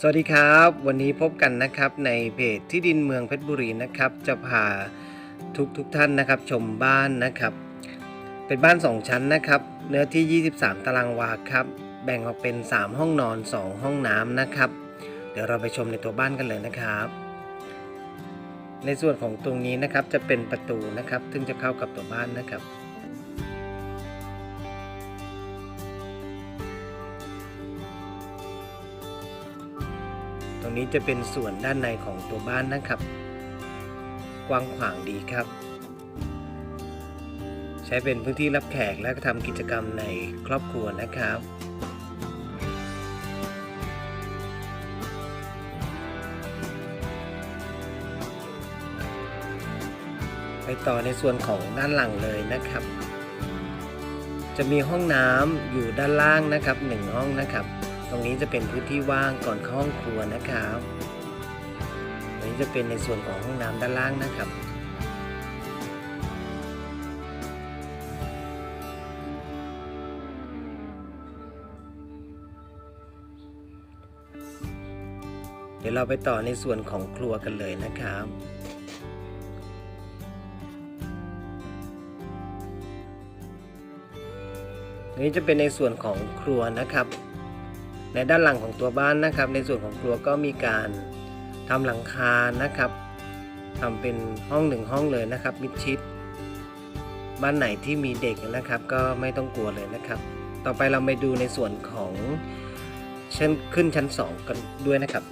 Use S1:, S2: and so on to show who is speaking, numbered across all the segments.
S1: สวัสดีครับ วันนี้พบกันนะครับในเพจที่ดินเมืองเพชรบุรีนะครับ จะพาทุกทุกท่านนะครับ ชมบ้านนะครับ เป็นบ้าน 2 ชั้นนะครับ เนื้อที่ 23 ตารางวาครับ แบ่งออกเป็น 3 ห้องนอน 2 ห้องน้ำนะครับ เดี๋ยวเราไปชมในตัวบ้านกันเลยนะครับ ในส่วนของตรงนี้นะครับจะเป็นประตูนะครับ ซึ่งจะเข้ากับตัวบ้านนะครับ รงนี้จะเป็นส่วนด้านในของตัวบ้านนะครับ กว้างขวางดีครับ ใช้เป็นพื้นที่รับแขกและก็ทำกิจกรรมในครอบครัวนะครับไปต่อในส่วนของด้านหลังเลยนะครับ จะมีห้องน้ำอยู่ด้านล่างนะครับหนึ่งห้องนะครับ ตรงนี้จะเป็นพื้นที่ว่างก่อนเข้าห้องครัวนะครับตรงนี้จะเป็นในส่วนของห้องน้ำด้านล่างนะครับเดี๋ยวเราไปต่อในส่วนของครัวกันเลยนะครับ นี้จะเป็นในส่วนของครัวนะครับ ในด้านหลังของตัวบ้านนะครับ ในส่วนของครัวก็มีการทำหลังคานะครับทำเป็นห้องหนึ่งห้องเลยนะครับ มิดชิด บ้านไหนที่มีเด็กนะครับ ก็ไม่ต้องกลัวเลยนะครับ ต่อไปเราไปดูในส่วนของชั้นขึ้นชั้น 2 กันด้วยนะครับ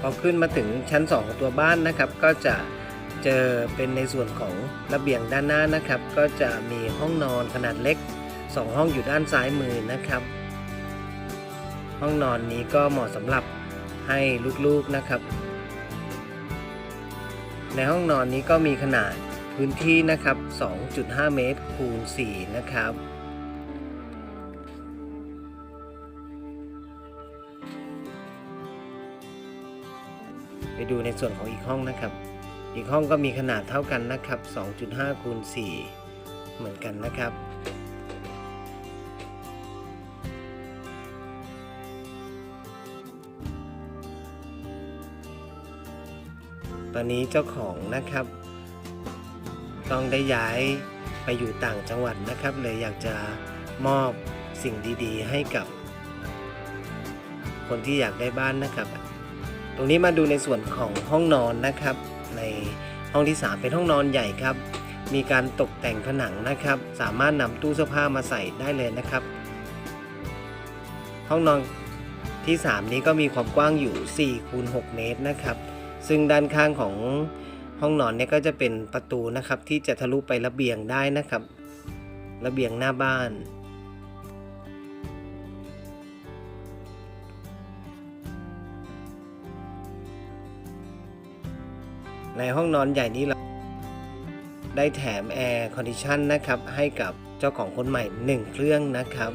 S1: พอขึ้นมาถึงชั้น 2 ของตัวบ้านนะครับ ก็จะเจอเป็นในส่วนของระเบียงด้านหน้านะครับ ก็จะมีห้องนอนขนาดเล็ก 2 ห้องอยู่ด้านซ้ายมือนะครับ ห้องนอนนี้ก็เหมาะสำหรับให้ลูกๆนะครับ ในห้องนอนนี้ก็มีขนาดพื้นที่นะครับ 2.5 เมตรคูณ4นะครับ ดูในส่วนของอีกห้องนะครับ อีกห้องก็มีขนาดเท่ากันนะครับ 2.5คูณ4เหมือนกันนะครับตอนนี้เจ้าของนะครับ ต้องได้ย้ายไปอยู่ต่างจังหวัดนะครับ เลยอยากจะมอบสิ่งดีๆ ให้กับ คนที่อยากได้บ้านนะครับ ตรงนี้มาดูในส่วนของห้องนอนนะครับ ในห้องที่ 3 เป็นห้องนอนใหญ่ครับ มีการตกแต่งผนังนะครับ สามารถนำตู้เสื้อผ้ามาใส่ได้เลยนะครับ ห้องนอนที่ 3 นี้ก็มีความกว้างอยู่4คูณ6เมตรนะครับ ซึ่งด้านข้างของห้องนอนเนี่ยก็จะเป็นประตูนะครับที่จะทะลุไประเบียงได้นะครับ ระเบียงหน้าบ้าน ในห้องนอนใหญ่นี้เราได้แถมแอร์คอนดิชันนะครับ ให้กับเจ้าของคนใหม่ 1 เครื่องนะครับ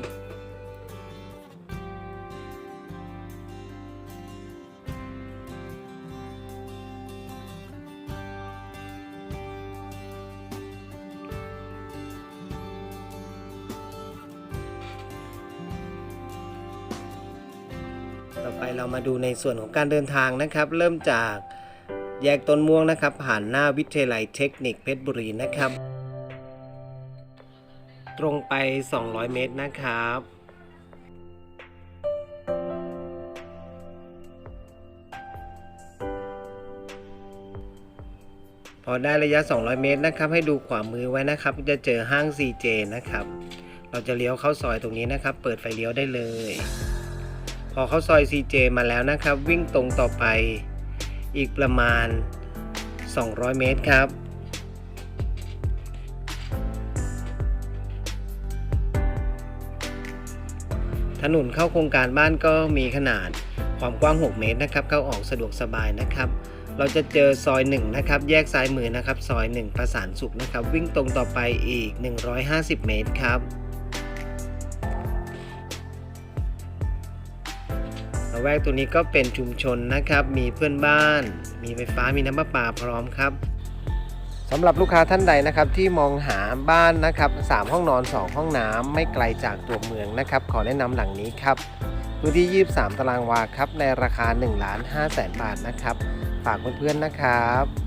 S1: ต่อไปเรามาดูในส่วนของการเดินทางนะครับ เริ่มจาก แยกต้นม่วงนะครับ ผ่านหน้าวิทยาลัยเทคนิคเพชรบุรีนะครับ ตรงไป 200 เมตรนะครับพอได้ระยะ 200 เมตรนะครับ ให้ดูขวามือไว้นะครับ จะเจอห้าง CJ นะครับ เราจะเลี้ยวเข้าซอยตรงนี้นะครับ เปิดไฟเลี้ยวได้เลย พอเข้าซอย CJ มาแล้วนะครับ วิ่งตรงต่อไป อีกประมาณ 200 เมตรครับถนนเข้าโครงการบ้านก็มีขนาดความกว้าง 6 เมตรนะครับ เข้าออกสะดวกสบายนะครับ เราจะเจอซอย1นะครับ แยกซ้ายมือนะครับ ซอย 1 ประสานสุขนะครับ วิ่งตรงต่อไปอีก 150 เมตรครับ แวกตัวนี้ก็เป็นชุมชนนะครับ มีเพื่อนบ้าน มีไฟฟ้ามีน้ำประปาพร้อมครับสำหรับลูกค้าท่านใดนะครับที่มองหาบ้านนะครับ3ห้องนอน 2 ห้องน้ำไม่ไกลจากตัวเมืองนะครับ ขอแนะนำหลังนี้ครับพื้นที่ 23 ตารางวาครับในราคา1ล้าน5แสนบาทนะครับ ฝากเพื่อนๆนะครับ